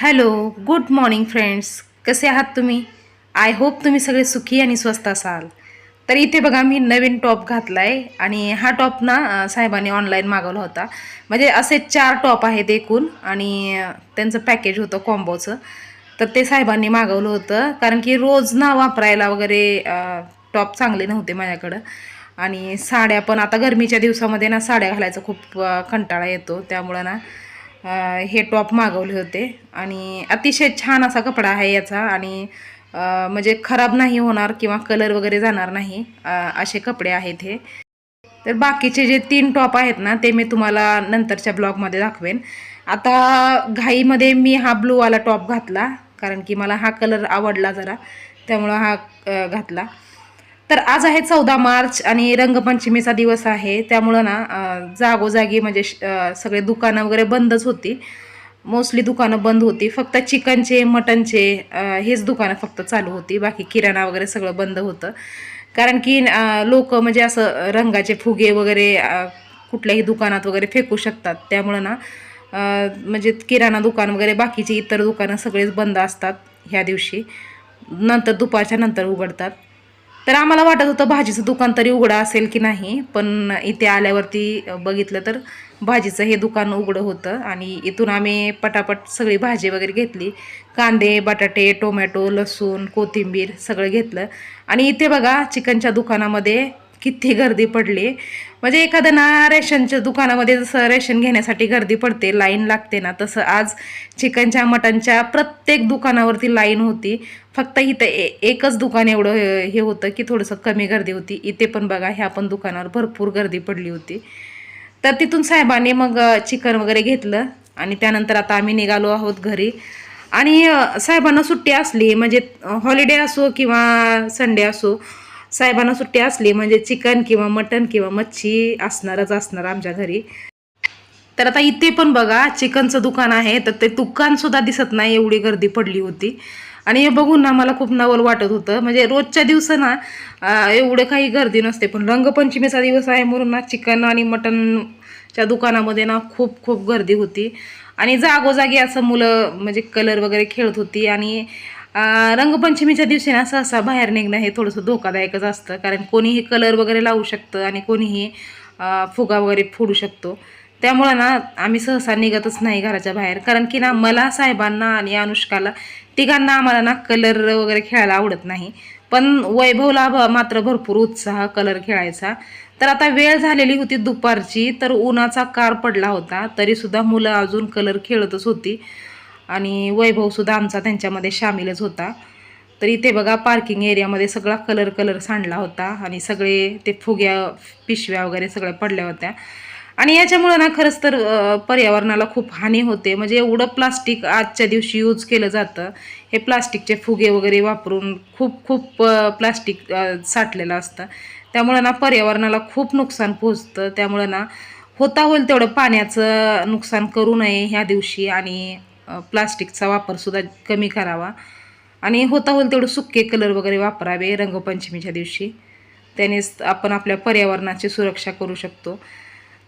Hello good morning friends. कसे आहात तुम्ही? आय होप तुम्ही सगळे सुखी आणि स्वस्त असाल. तर इथे बघा मी नवीन टॉप घातला आहे आणि हा टॉप ना साहेबांनी ऑनलाईन मागवला होता. म्हणजे असे चार टॉप आहेत एकूण आणि त्यांचं पॅकेज होतं कॉम्बोचं तर ते साहेबांनी मागवलं होतं. कारण की रोज ना वापरायला वगैरे टॉप चांगले नव्हते माझ्याकडं. आणि साड्या पण आता गरमीच्या दिवसामध्ये ना साड्या घालायचा खूप कंटाळा येतो. त्यामुळं ना हे टॉप मागवले होते. आणि अतिशय छान असा कपडा आहे याचा. आणि म्हणजे खराब नाही होणार किंवा कलर वगैरे जाणार नाही असे कपडे आहेत हे. तर बाकीचे जे तीन टॉप आहेत ना ते मी तुम्हाला नंतरच्या ब्लॉगमध्ये दाखवेन. आता घाईमध्ये मी हा ब्लूवाला टॉप घातला कारण की मला हा कलर आवडला जरा. त्यामुळं हा घातला. तर आज आहे चौदा मार्च आणि रंगपंचमीचा दिवस आहे. त्यामुळं ना जागोजागी म्हणजे श- सगळे दुकानं वगैरे बंदच होती. मोस्टली दुकानं बंद होती. फक्त चिकनचे मटनचे हेच दुकानं फक्त चालू होती. बाकी किराणा वगैरे सगळं बंद होतं. कारण की लोक म्हणजे असं रंगाचे फुगे वगैरे कुठल्याही दुकानात वगैरे फेकू शकतात. त्यामुळं ना म्हणजे किराणा दुकान वगैरे बाकीची इतर दुकानं सगळेच बंद असतात ह्या दिवशी. नंतर दुपारच्या नंतर उघडतात. तर आम्हाला वाटत होतं भाजीचं दुकान तरी उघडं असेल की नाही पण इथे आल्यावरती बघितलं तर भाजीचं हे दुकान उघडं होतं आणि इथून आम्ही पटापट सगळी भाजी वगैरे घेतली. कांदे बटाटे टोमॅटो लसूण कोथिंबीर सगळं घेतलं. आणि इथे बघा चिकनच्या दुकानामध्ये किती गर्दी पडली. म्हणजे एखादं ना रेशनच्या दुकानामध्ये जसं रेशन घेण्यासाठी गर्दी पडते लाईन लागते ना तसं आज चिकनच्या मटनच्या प्रत्येक दुकानावरती लाईन होती. फक्त इथं ए एकच दुकान एवढं हे हे होतं की थोडंसं कमी गर्दी होती. इथे पण बघा ह्या पण दुकानावर भरपूर गर्दी पडली होती. तर तिथून साहेबांनी मग चिकन वगैरे घेतलं आणि त्यानंतर आता आम्ही निघालो आहोत घरी. आणि साहेबांना सुट्टी असली म्हणजे हॉलिडे असो किंवा संडे असो साहेबांना सुट्टी असली म्हणजे चिकन किंवा मटन किंवा मच्छी असणारच असणार आमच्या घरी. तर आता इथे पण बघा चिकनचं दुकान आहे तर ते दुकानसुद्धा दिसत नाही एवढी गर्दी पडली होती. आणि हे बघून ना मला खूप नवल वाटत होतं. म्हणजे रोजच्या दिवस ना एवढं काही गर्दी नसते पण रंगपंचमीचा दिवस आहे म्हणून ना चिकन आणि मटनच्या दुकानामध्ये ना खूप खूप गर्दी होती. आणि जागोजागी असं मुलं म्हणजे कलर वगैरे खेळत होती आणि रंगपंचमीच्या दिवशी ना सहसा बाहेर निघणं हे थोडंसं धोकादायकच असतं. कारण कोणीही कलर वगैरे लावू शकतं आणि कोणीही फुगा वगैरे फोडू शकतो. त्यामुळं ना आम्ही सहसा निघतच नाही घराच्या बाहेर. कारण की ना मला साहेबांना आणि अनुष्काला तिघांना आम्हाला ना कलर वगैरे खेळायला आवडत नाही. पण वैभवला भ- मात्र भरपूर उत्साह कलर खेळायचा. तर आता वेळ झालेली होती दुपारची तर उन्हाचा कार पडला होता. तरीसुद्धा मुलं अजून कलर खेळतच होती. आणि वैभवसुद्धा आमचा त्यांच्यामध्ये सामीलच होता. तर इथे बघा पार्किंग एरियामध्ये सगळा कलर कलर सांडला होता आणि सगळे ते फुग्या पिशव्या वगैरे सगळ्या पडल्या होत्या. आणि याच्यामुळं ना खरंच तर पर्यावरणाला खूप हानी होते. म्हणजे एवढं प्लास्टिक आजच्या दिवशी यूज केलं जातं. हे प्लास्टिकचे फुगे वगैरे वापरून खूप खूप प्लास्टिक साठलेलं असतं. त्यामुळं ना पर्यावरणाला खूप नुकसान पोहोचतं. त्यामुळं ना होता होईल तेवढं पाण्याचं नुकसान करू नये ह्या दिवशी. आणि प्लास्टिकचा वापरसुद्धा कमी करावा. आणि होता होईल तेवढं सुके कलर वगैरे वापरावे रंगपंचमीच्या दिवशी. त्यानेच आपण आपल्या पर्यावरणाची सुरक्षा करू शकतो.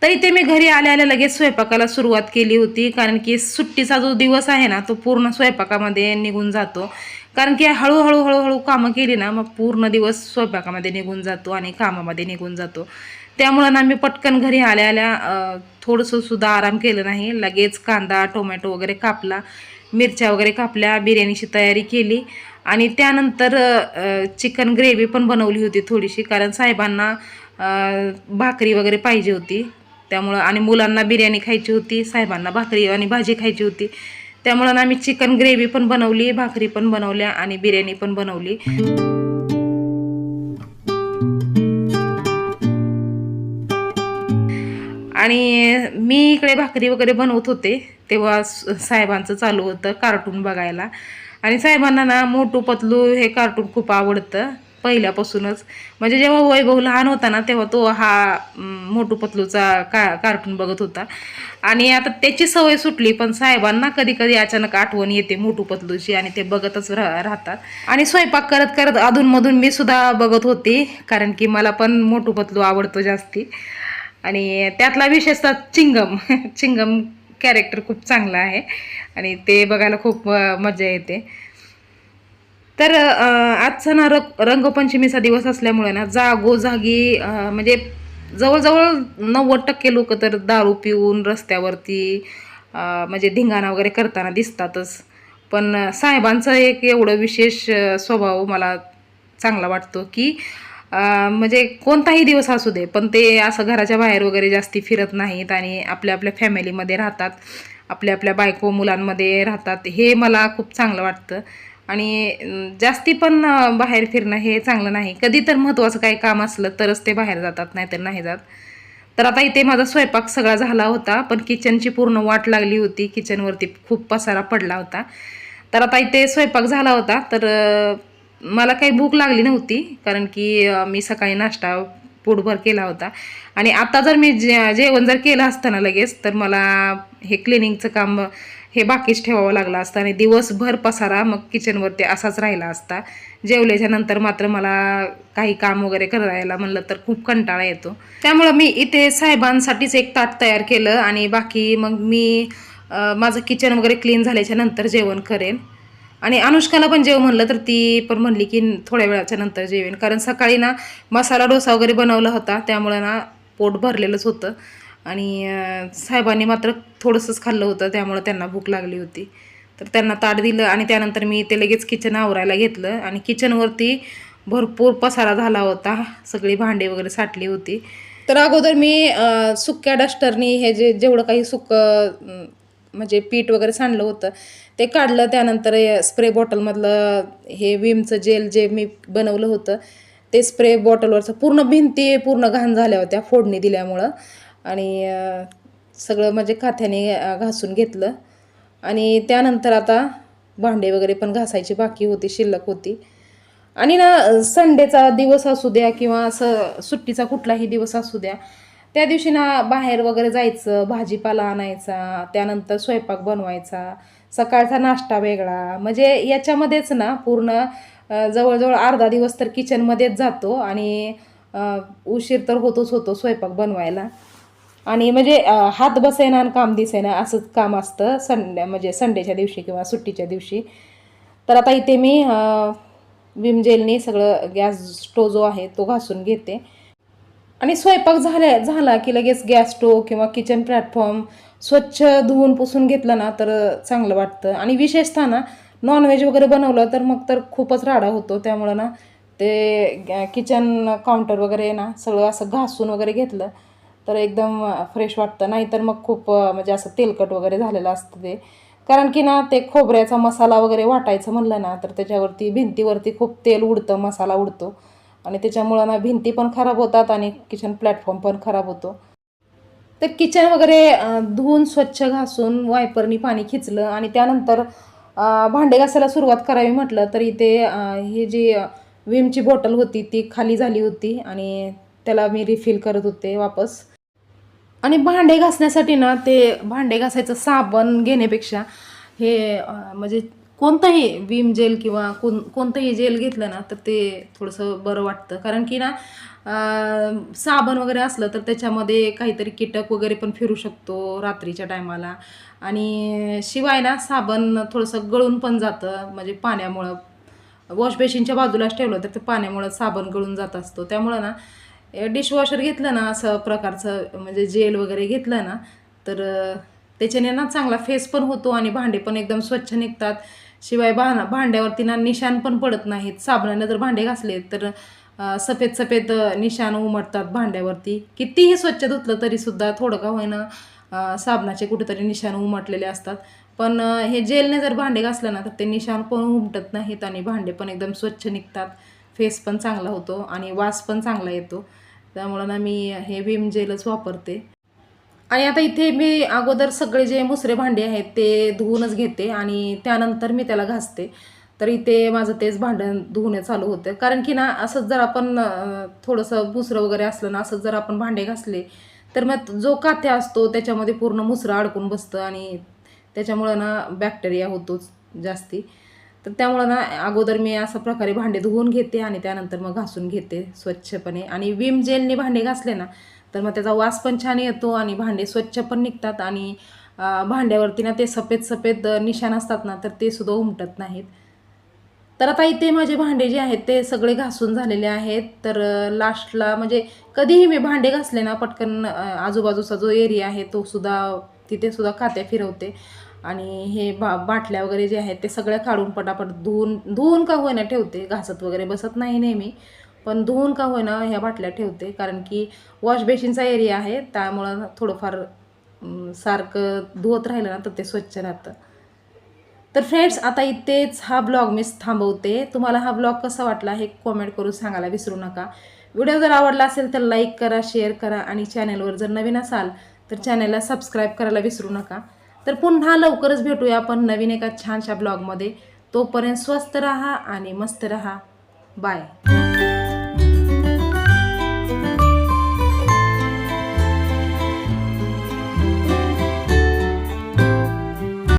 तरी ते मी घरी आल्या आल्या लगेच स्वयंपाकाला सुरुवात केली होती. कारण की सुट्टीचा जो दिवस आहे ना तो पूर्ण स्वयंपाकामध्ये निघून जातो. कारण की हळूहळू हळूहळू कामं केली ना मग पूर्ण दिवस स्वयंपाकामध्ये निघून जातो आणि कामामध्ये निघून जातो. त्यामुळं ना मी पटकन घरी आल्या आल्या थोडंसं सुद्धा आराम केलं नाही. लगेच कांदा टोमॅटो वगैरे कापला. मिरच्या वगैरे कापल्या. बिर्याणीची तयारी केली. आणि त्यानंतर चिकन ग्रेव्ही पण बनवली होती थोडीशी. कारण साहेबांना भाकरी वगैरे पाहिजे होती. त्यामुळं आणि मुलांना बिर्याणी खायची होती. साहेबांना भाकरी आणि भाजी खायची होती. त्यामुळं ना मी चिकन ग्रेव्ही पण बनवली भाकरी पण बनवल्या आणि बिर्याणी पण बनवली. आणि मी इकडे भाकरी वगैरे बनवत होते तेव्हा स- साहेबांचं चालू होतं कार्टून बघायला. आणि साहेबांना ना मोटू पतलू हे कार्टून खूप आवडतं पहिल्यापासूनच. म्हणजे जेव्हा वैभव लहान होता ना तेव्हा तो हा मोटू पतलूचा का कार्टून बघत होता. आणि आता त्याची सवय सुटली पण साहेबांना कधी कधी अचानक आठवण येते मोटू पतलूची आणि ते बघतच रा राहतात. आणि स्वयंपाक करत करत अधूनमधून मी सुद्धा बघत होते कारण की मला पण मोटू पतलू आवडतो जास्ती. आणि त्यातला विशेषतः चिंगम. चिंगम कॅरेक्टर खूप चांगला आहे. आणि ते बघायला खूप मजा येते. तर आजचा ना रंगपंचमीचा दिवस असल्यामुळे ना जागोजागी म्हणजे जवळजवळ नव्वद टक्के लोक तर दारू पिऊन रस्त्यावरती म्हणजे धिंगाणा वगैरे करताना दिसतातच. पण साहेबांचा एक एवढं विशेष स्वभाव मला चांगला वाटतो की म्हणजे कोणताही दिवस असू दे पण ते असं घराच्या बाहेर वगैरे जास्ती फिरत नाहीत आणि आपल्या आपल्या फॅमिलीमध्ये राहतात आपल्या आपल्या बायको मुलांमध्ये राहतात हे मला खूप चांगलं वाटतं. आणि जास्ती पण बाहेर फिरणं हे चांगलं नाही. कधी तर महत्त्वाचं काही काम असलं तरच ते बाहेर जातात नाहीतर नाही जात. तर आता इथे माझा स्वयंपाक सगळा झाला होता पण किचनची पूर्ण वाट लागली होती. किचनवरती खूप पसारा पडला होता. तर आता इथे स्वयंपाक झाला होता तर मला काही भूक लागली नव्हती कारण की मी सकाळी नाश्ता पोटभर केला होता. आणि आता जर मी जे जेवण जर केलं असतं ना लगेच तर मला हे क्लिनिंगचं काम हे बाकीच ठेवावं लागलं असतं. आणि दिवसभर पसारा मग किचनवरती असाच राहिला असता. जेवल्याच्या नंतर मात्र मला काही काम वगैरे करायला म्हणलं तर खूप कंटाळा येतो. त्यामुळं मी इथे साहेबांसाठीच एक ताट तयार केलं आणि बाकी मग मी माझं किचन वगैरे क्लीन झाल्याच्यानंतर जेवण करेन. आणि अनुष्काला पण जेव म्हणलं तर ती पण म्हणली की थोड्या वेळाच्या नंतर जेवेन. कारण सकाळी ना मसाला डोसा वगैरे बनवला होता त्यामुळे ना पोट भरलेलंच होतं. आणि साहेबांनी मात्र थोडंसंच खाल्लं होतं त्यामुळं त्यांना भूक लागली होती. तर त्यांना ताट दिलं आणि त्यानंतर मी ते लगेच किचन आवरायला घेतलं. आणि किचनवरती भरपूर पसारा झाला होता सगळी भांडी वगैरे साठली होती. तर अगोदर मी सुक्या डस्टरनी हे जे जेवढं काही सुकं म्हणजे पीठ वगैरे सांडलं होतं. ते काढलं त्यानंतर स्प्रे बॉटलमधलं हे विमचं जेल जे मी बनवलं होतं ते स्प्रे बॉटलवरचं पूर्ण भिंती पूर्ण घाण झाल्या होत्या फोडणी दिल्यामुळं. आणि सगळं म्हणजे काथ्याने घासून घेतलं. आणि त्यानंतर आता भांडे वगैरे पण घासायची बाकी होती शिल्लक होती. आणि ना संडेचा दिवस असू द्या किंवा असं सुट्टीचा कुठलाही दिवस असू द्या त्या दिवशी ना बाहेर वगैरे जायचं भाजीपाला आणायचा त्यानंतर स्वयंपाक बनवायचा सकाळचा नाश्ता वेगळा. म्हणजे याच्यामध्येच ना पूर्ण जवळजवळ अर्धा दिवस तर किचनमध्येच जातो आणि उशीर तर होतोच होतो स्वयंपाक बनवायला. आणि म्हणजे हात बसेना आणि काम दिसेना असंच काम असतं संडे म्हणजे संडेच्या दिवशी किंवा सुट्टीच्या दिवशी. तर आता इथे मी अ, विम जेलनी सगळं गॅस स्टोव जो आहे तो घासून घेते. आणि स्वयंपाक झाल्या झाला की लगेच गॅस स्टोव किंवा किचन प्लॅटफॉर्म स्वच्छ धुवून पुसून घेतलं ना तर चांगलं वाटतं. आणि विशेषतः ना नॉनव्हेज वगैरे बनवलं तर मग तर खूपच राडा होतो. त्यामुळं ना ते किचन काउंटर वगैरे ना सगळं असं घासून वगैरे घेतलं तर एकदम फ्रेश वाटतं. नाहीतर मग खूप म्हणजे असं तेलकट वगैरे झालेलं असतं ते. कारण की ना ते खोबऱ्याचा मसाला वगैरे वाटायचं म्हणलं ना तर त्याच्यावरती भिंतीवरती खूप तेल उडतं मसाला उडतो. आणि त्याच्यामुळं ना भिंती पण खराब होतात आणि किचन प्लॅटफॉर्म पण खराब होतो. तर किचन वगैरे धुवून स्वच्छ घासून वायपरनी पाणी खिचलं आणि त्यानंतर भांडे घासायला सुरुवात करावी म्हटलं तर इथे ही जी विमची बॉटल होती ती खाली झाली होती आणि त्याला मी रिफिल करत होते वापस. आणि भांडे घासण्यासाठी ना ते भांडे घासायचं साबण घेण्यापेक्षा हे म्हणजे कोणतंही विम जेल किंवा कोण कोणतंही जेल घेतलं ना तर ते थोडंसं बरं वाटतं. कारण की ना साबण वगैरे असलं तर त्याच्यामध्ये काहीतरी कीटक वगैरे पण फिरू शकतो रात्रीच्या टायमाला. आणि शिवाय ना साबण थोडंसं गळून पण जातं म्हणजे पाण्यामुळं. वॉश बेसिनच्या बाजूलाच ठेवलं तर ते पाण्यामुळं साबण गळून जात असतो. त्यामुळं ना डिशवॉशर घेतलं ना असं प्रकारचं म्हणजे जेल वगैरे घेतलं ना तर त्याच्याने ना चांगला फेस पण होतो आणि भांडे पण एकदम स्वच्छ निघतात. शिवाय भा भांड्यावरती ना निशाण पण पडत नाहीत. साबणाने जर भांडे घासले तर सफेद सफेद निशाण उमटतात भांड्यावरती. कितीही स्वच्छ धुतलं तरीसुद्धा थोडं का होईना साबणाचे कुठेतरी निशाण उमटलेले असतात. पण हे जेलने जर भांडे घासलं ना तर ते निशाण पण उमटत नाहीत आणि भांडे पण एकदम स्वच्छ निघतात. फेस पण चांगला होतो आणि वास पण चांगला येतो. त्यामुळं ना मी हे विम जेलच वापरते. आणि आता इथे मी अगोदर सगळे जे मुसरे भांडे आहेत ते धुवूनच घेते आणि त्यानंतर मी त्याला घासते. तर इथे माझं तेच भांडण धुवणे चालू होतं. कारण की ना असंच जर आपण थोडंसं मुसरं वगैरे असलं ना असंच जर आपण भांडे घासले तर मग जो काथ्या असतो त्याच्यामध्ये पूर्ण मुसरं अडकून बसतं आणि त्याच्यामुळं ना बॅक्टेरिया होतोच जास्ती. तर त्यामुळं ना अगोदर मी अशा प्रकारे भांडे धुवून घेते आणि त्यानंतर मग घासून घेते स्वच्छपणे. आणि विम जेलने भांडे घासले ना तर मग त्याचा वास पण छान येतो आणि भांडे स्वच्छ पण निघतात आणि भांड्यावरती ना ते सफेद सफेद निशाण असतात ना तर ते सुद्धा उमटत नाहीत. तर आता इथे माझे भांडे जे आहेत ते सगळे घासून झालेले आहेत. तर लास्टला म्हणजे कधीही मी भांडे घासले ना पटकन आजूबाजूचा जो एरिया आहे तो सुद्धा तिथे सुद्धा खात्या फिरवते. आणि हे बा बाटल्या वगैरे जे आहेत ते सगळ्या काढून पटापट धुवून धुवून का होईना ठेवते घासत वगैरे बसत नाही नेहमी. पण धुवून का होईना ह्या बाटल्या ठेवते कारण की वॉश बेसिनचा एरिया आहे त्यामुळं थोडंफार सारखं धुवत राहिलं ना तर ते स्वच्छ राहतं. तर फ्रेंड्स आता इथेच हा ब्लॉग मी थांबवते. तुम्हाला हा ब्लॉग कसा वाटला हे कॉमेंट करून सांगायला विसरू नका. व्हिडिओ जर आवडला असेल तर लाईक करा शेअर करा आणि चॅनलवर जर नवीन असाल तर चॅनलला सबस्क्राईब करायला विसरू नका. तर पुन्हा लवकरच भेटूया आपण नवीन एका छानशा ब्लॉगमध्ये तोपर्यंत स्वस्त रहा आणि मस्त रहा. बाय